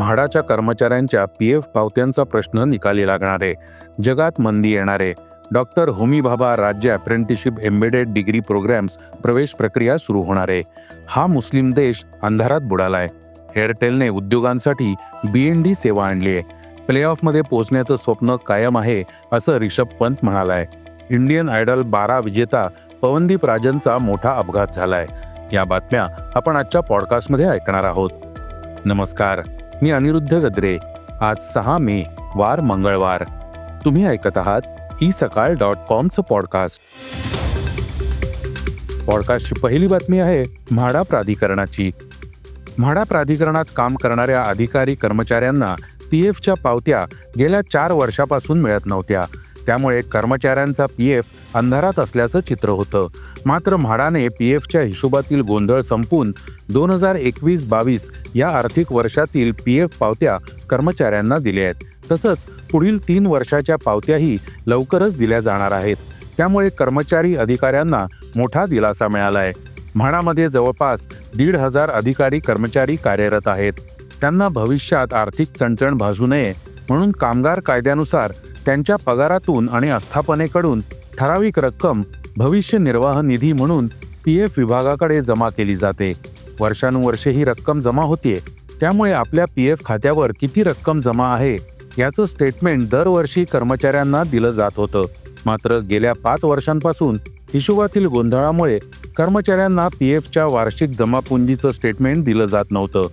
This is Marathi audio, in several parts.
म्हाडाच्या कर्मचाऱ्यांच्या पी एफ पावत्यांचा प्रश्न निकाली लागणार आहे. जगात मंदी येणार आहे. डॉक्टर होमी भाभा राज्य अप्रेंटिसशिप एम्बेडेड डिग्री प्रोग्रॅम्स प्रवेश प्रक्रिया सुरू होणार आहे. हा मुस्लिम देश अंधारात बुडालाय. एअरटेलने उद्योगांसाठी बी एन डी सेवा आणली आहे. प्ले ऑफमध्ये पोहोचण्याचं स्वप्न कायम आहे असं रिषभ पंत म्हणालाय. इंडियन आयडल बारा विजेता पवनदीप राजनचा मोठा अपघात झालाय. या बातम्या आपण आजच्या पॉडकास्टमध्ये ऐकणार आहोत. नमस्कार. मी अनिरुद्ध गद्रे. आज सहा मे वार मंगळवार. तुम्ही ऐकत आहात ई सकाळ डॉट कॉमचं पॉडकास्ट. पॉडकास्टची पहिली बातमी आहे म्हाडा प्राधिकरणाची. म्हाडा प्राधिकरणात काम करणाऱ्या अधिकारी कर्मचाऱ्यांना पी एफच्या पावत्या गेल्या चार वर्षापासून मिळत नव्हत्या. त्यामुळे कर्मचाऱ्यांचा पी एफ अंधारात असल्याचं चित्र होतं. मात्र म्हाडाने पी एफच्या हिशोबातील गोंधळ संपून दोन हजार एकवीस बावीस या आर्थिक वर्षातील पी एफ पावत्या कर्मचाऱ्यांना दिल्या आहेत. तसंच पुढील तीन वर्षाच्या पावत्याही लवकरच दिल्या जाणार आहेत. त्यामुळे कर्मचारी अधिकाऱ्यांना मोठा दिलासा मिळाला आहे म्हाडामध्ये जवळपास दीड हजार अधिकारी कर्मचारी कार्यरत आहेत. त्यांना भविष्यात आर्थिक चणचण भासू नये म्हणून कामगार कायद्यानुसार त्यांच्या पगारातून आणि आस्थापनेकडून ठराविक रक्कम भविष्य निर्वाह निधी म्हणून पी एफ विभागाकडे जमा केली जाते. वर्षानुवर्षे ही रक्कम जमा होते त्यामुळे आपल्या पी एफ खात्यावर किती रक्कम जमा आहे याचं स्टेटमेंट दरवर्षी कर्मचाऱ्यांना दिलं जात होतं. मात्र गेल्या पाच वर्षांपासून हिशोबातील गोंधळामुळे कर्मचाऱ्यांना पी एफच्या वार्षिक जमापुंजीचं स्टेटमेंट दिलं जात नव्हतं.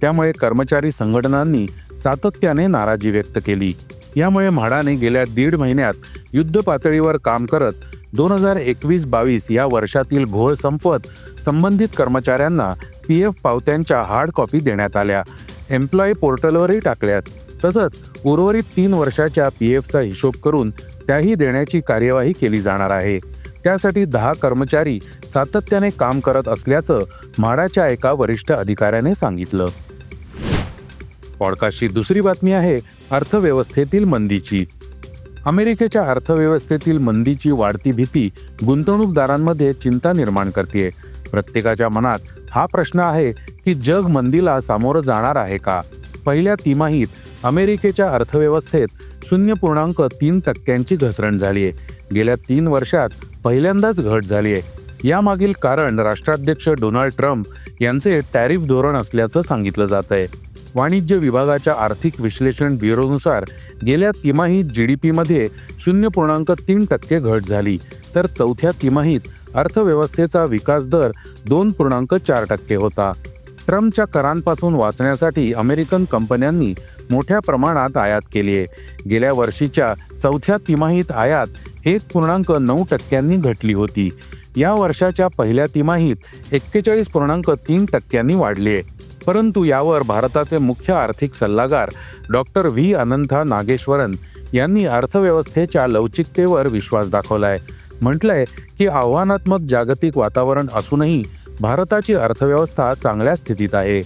त्यामुळे कर्मचारी संघटनांनी सातत्याने नाराजी व्यक्त केली. यामुळे म्हाडाने गेल्या दीड महिन्यात युद्ध पातळीवर काम करत दोन हजार एकवीस बावीस या वर्षातील घोळ संपवत संबंधित कर्मचाऱ्यांना पी एफ पावत्यांच्या हार्ड कॉपी देण्यात आल्या. एम्प्लॉई पोर्टलवरही टाकल्यात. तसंच उर्वरित तीन वर्षाच्या पी एफचा हिशोब करून त्याही देण्याची कार्यवाही केली जाणार आहे. त्यासाठी दहा कर्मचारी सातत्याने काम करत असल्याचं म्हाडाच्या एका वरिष्ठ अधिकाऱ्याने सांगितलं. पॉडकास्टची दुसरी बातमी आहे अर्थव्यवस्थेतील मंदीची. अमेरिकेच्या अर्थव्यवस्थेतील मंदीची वाढती भीती गुंतवणूकदारांमध्ये चिंता निर्माण करते प्रत्येकाच्या मनात हा प्रश्न आहे की जग मंदीला सामोरं जाणार आहे का? पहिल्या तिमाहीत अमेरिकेच्या अर्थव्यवस्थेत शून्य पूर्णांक तीन टक्क्यांची घसरण झाली आहे गेल्या तीन वर्षात पहिल्यांदाच घट झाली आहे यामागील कारण राष्ट्राध्यक्ष डोनाल्ड ट्रम्प यांचे टॅरिफ धोरण असल्याचं सांगितलं जात आहे वाणिज्य विभागाच्या आर्थिक विश्लेषण ब्युरोनुसार गेल्या तिमाहीत जी डी पीमध्ये शून्य पूर्णांक तीन टक्के घट झाली. तर चौथ्या तिमाहीत अर्थव्यवस्थेचा विकास दर दोन पूर्णांक चार टक्के होता. ट्रम्पच्या करांपासून वाचण्यासाठी अमेरिकन कंपन्यांनी मोठ्या प्रमाणात आयात केली आहे. गेल्या वर्षीच्या चौथ्या तिमाहीत आयात एक पूर्णांक नऊ टक्क्यांनी घटली होती. या वर्षाच्या पहिल्या तिमाहीत एक्केचाळीस पूर्णांक तीन टक्क्यांनी वाढली आहे. परंतु यावर भारताचे मुख्य आर्थिक सल्लागार डॉक्टर व्ही. अनंथा नागेश्वरन यांनी अर्थव्यवस्थेच्या लवचिकतेवर विश्वास दाखवलाय. म्हटलंय की आव्हानात्मक जागतिक वातावरण असूनही भारताची अर्थव्यवस्था चांगल्या स्थितीत आहे.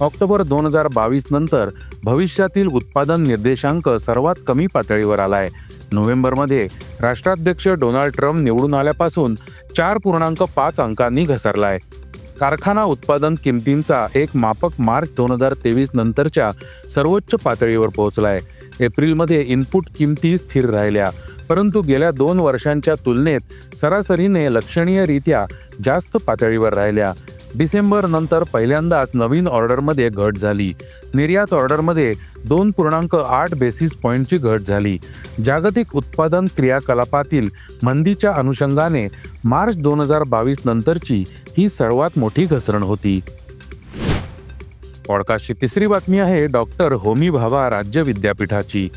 ऑक्टोबर दोन हजार बावीस नंतर भविष्यातील उत्पादन निर्देशांक सर्वात कमी पातळीवर आलाय. नोव्हेंबरमध्ये राष्ट्राध्यक्ष डोनाल्ड ट्रम्प निवडून आल्यापासून चार पूर्णांक पाच अंकांनी घसरलाय. कारखाना उत्पादन किमतींचा एक मापक मार्च दोन हजार तेवीस नंतरच्या सर्वोच्च पातळीवर पोहोचलाय. एप्रिलमध्ये इनपुट किमती स्थिर राहिल्या. परंतु गेल्या दोन वर्षांच्या तुलनेत सरासरीने लक्षणीयरित्या जास्त पातळीवर राहिल्या. डिसेंबर नंतर पहिल्यांदाच नवीन ऑर्डरमध्ये घट झाली. निर्यात ऑर्डरमध्ये दोन पूर्णांक आठ बेसिस पॉईंटची घट झाली. जागतिक उत्पादन क्रियाकलापातील मंदीच्या अनुषंगाने मार्च दोन हजार बावीस नंतरची ही सर्वात मोठी घसरण होती. पॉडकास्टची तिसरी बातमी आहे डॉक्टर होमी भाभा राज्य विद्यापीठाची.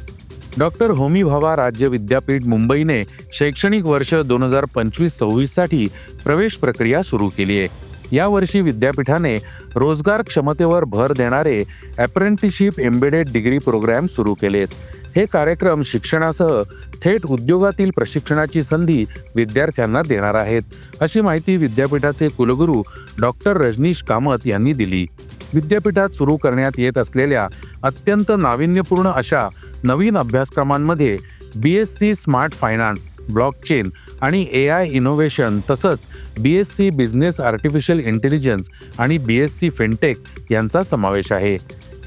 डॉक्टर होमी भाभा राज्य विद्यापीठ मुंबईने शैक्षणिक वर्ष दोन हजार पंचवीस सव्वीससाठी प्रवेश प्रक्रिया सुरू केली आहे. यावर्षी विद्यापीठाने रोजगार क्षमतेवर भर देणारे अप्रेंटिसशिप एम्बेडेड डिग्री प्रोग्रॅम सुरू केलेत. हे कार्यक्रम शिक्षणासह थेट उद्योगातील प्रशिक्षणाची संधी विद्यार्थ्यांना देणार आहेत अशी माहिती विद्यापीठाचे कुलगुरू डॉक्टर रजनीश कामत यांनी दिली. विद्यापीठात सुरू करण्यात येत असलेल्या अत्यंत नाविन्यपूर्ण अशा नवीन अभ्यासक्रमांमध्ये B S C smart finance blockchain आणि ए आय इनोव्हेशन तसंच B S C business artificial intelligence आणि बी एस सी फिनटेक यांचा समावेश आहे.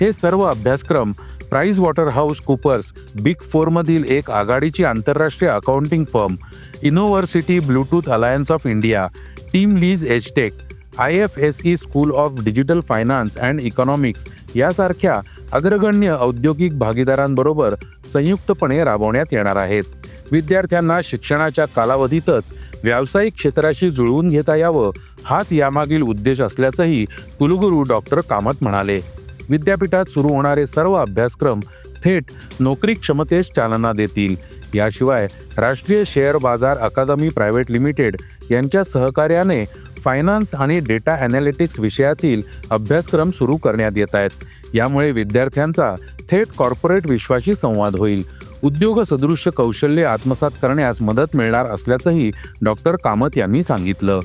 हे सर्व अभ्यासक्रम प्राईज वॉटर हाऊस कुपर्स बिग फोरमधील एक आघाडीची आंतरराष्ट्रीय accounting firm Innoversity Bluetooth alliance of India TeamLease Aztec I F S E school of digital finance and economics यासारख्या अग्रगण्य औद्योगिक भागीदारांबरोबर संयुक्तपणे राबवण्यात येणार आहेत. विद्यार्थ्यांना शिक्षणाच्या कालावधीतच व्यावसायिक क्षेत्राशी जुळवून घेता यावं हाच यामागील उद्देश असल्याचंही कुलगुरू डॉक्टर कामत म्हणाले. विद्यापीठात सुरू होणारे सर्व अभ्यासक्रम थेट नोकरी क्षमतेस चालना देतील. याशिवाय राष्ट्रीय शेअर बाजार अकादमी प्रायव्हेट लिमिटेड यांच्या सहकार्याने फायनान्स आणि डेटा ॲनालिटिक्स विषयातील अभ्यासक्रम सुरू करण्यात येत आहेत. यामुळे विद्यार्थ्यांचा थेट कॉर्पोरेट विश्वाशी संवाद होईल. उद्योग सदृश्य कौशल्य आत्मसात करण्यास मदत मिळणार असल्याचंही डॉक्टर कामत यांनी सांगितलं.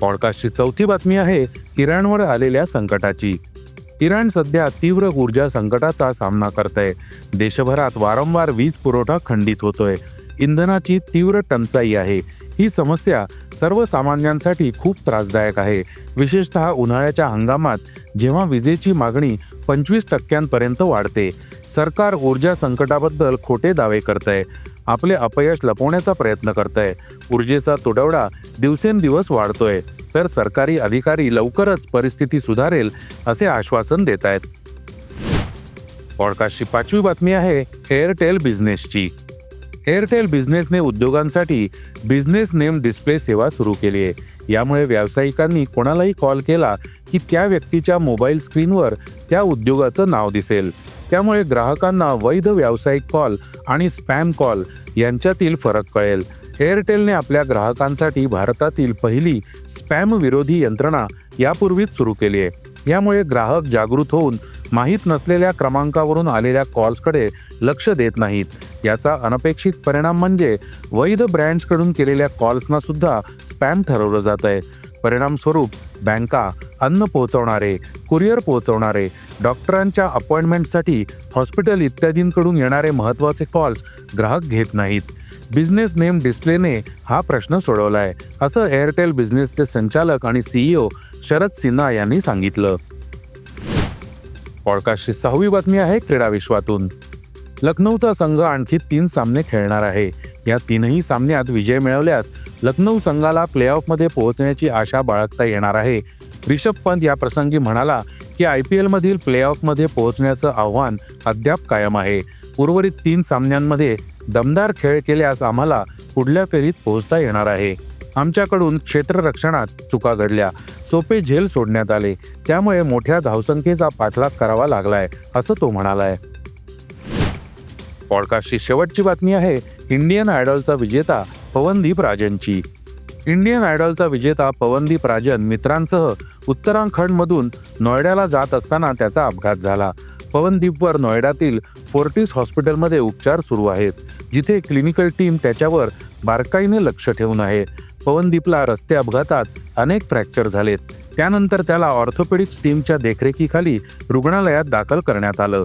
पॉडकास्टची चौथी बातमी आहे इराणवर आलेल्या संकटाची. इराण सध्या तीव्र ऊर्जा संकटाचा सामना करत आहे देशभरात वारंवार वीज पुरवठा खंडित होतोय. इंधनाची तीव्र टंचाई आहे. ही समस्या सर्वसामान्यांसाठी खूप त्रासदायक आहे. विशेषतः उन्हाळ्याच्या हंगामात जेव्हा विजेची मागणी पंचवीस टक्क्यांपर्यंत वाढते. सरकार ऊर्जा संकटाबद्दल खोटे दावे करतंय. आपले अपयश लपवण्याचा प्रयत्न करतंय. ऊर्जेचा तुटवडा दिवसेंदिवस वाढतोय. तर सरकारी अधिकारी लवकरच परिस्थिती सुधारेल असे आश्वासन देत आहेत पॉडकास्टची पाचवी बातमी आहे एअरटेल बिझनेसची. एअरटेल बिझनेसने उद्योगांसाठी बिझनेस नेम डिस्प्ले सेवा सुरू केली आहे. यामुळे व्यावसायिकांनी कोणालाही कॉल केला की त्या व्यक्तीच्या मोबाईल स्क्रीनवर त्या उद्योगाचं नाव दिसेल. त्यामुळे ग्राहकांना वैध व्यावसायिक कॉल आणि स्पॅम कॉल यांच्यातील फरक कळेल. एअरटेलने आपल्या ग्राहकांसाठी भारतातील पहिली स्पॅम विरोधी यंत्रणा यापूर्वीच सुरू केली आहे. यामुळे ग्राहक जागृत होऊन माहीत नसलेल्या क्रमांकावरून आलेल्या कॉल्सकडे लक्ष देत नाहीत. याचा अनपेक्षित परिणाम म्हणजे वैध ब्रँड्सकडून केलेल्या कॉल्सना सुद्धा स्पॅम ठरवलं जात आहे परिणामस्वरूप बँका अन्न पोहोचवणारे कुरिअर पोहोचवणारे डॉक्टरांच्या अपॉइंटमेंटसाठी हॉस्पिटल इत्यादींकडून येणारे महत्त्वाचे कॉल्स ग्राहक घेत नाहीत. बिझनेस नेम डिस्प्लेने हा प्रश्न सोडवलाय असं एअरटेल बिझनेसचे संचालक आणि सीईओ शरद सिन्हा यांनी सांगितलं. पॉडकास्टची सहावी बातमी आहे क्रीडा विश्वातून. लखनौचा संघ आणखी तीन सामने खेळणार आहे. या तीनही सामन्यात विजय मिळवल्यास लखनौ संघाला प्लेऑफमध्ये पोहोचण्याची आशा बाळगता येणार आहे. रिषभ पंत या प्रसंगी म्हणाला की आय पी एलमधील प्लेऑफमध्ये पोहोचण्याचं आव्हान अद्याप कायम आहे. उर्वरित तीन सामन्यांमध्ये दमदार खेळ केल्यास आम्हाला पुढल्या फेरीत पोहोचता येणार आहे. आमच्याकडून क्षेत्ररक्षणात चुका घडल्या. सोपे झेल सोडण्यात आले. त्यामुळे मोठ्या धावसंख्येचा पाठलाग करावा लागलाय असं तो म्हणालाय. पॉडकास्टची शेवटची बातमी आहे इंडियन आयडॉलचा विजेता पवनदीप राजनची. इंडियन आयडॉलचा विजेता पवनदीप राजन मित्रांसह उत्तराखंडमधून नोएडाला जात असताना त्याचा अपघात झाला. पवनदीपवर नोएडातील फोर्टिस हॉस्पिटलमध्ये उपचार सुरू आहेत जिथे क्लिनिकल टीम त्याच्यावर बारकाईने लक्ष ठेवून आहे. पवनदीपला रस्ते अपघातात अनेक फ्रॅक्चर झालेत. त्यानंतर त्याला ऑर्थोपेडिक्स टीमच्या देखरेखीखाली रुग्णालयात दाखल करण्यात आलं.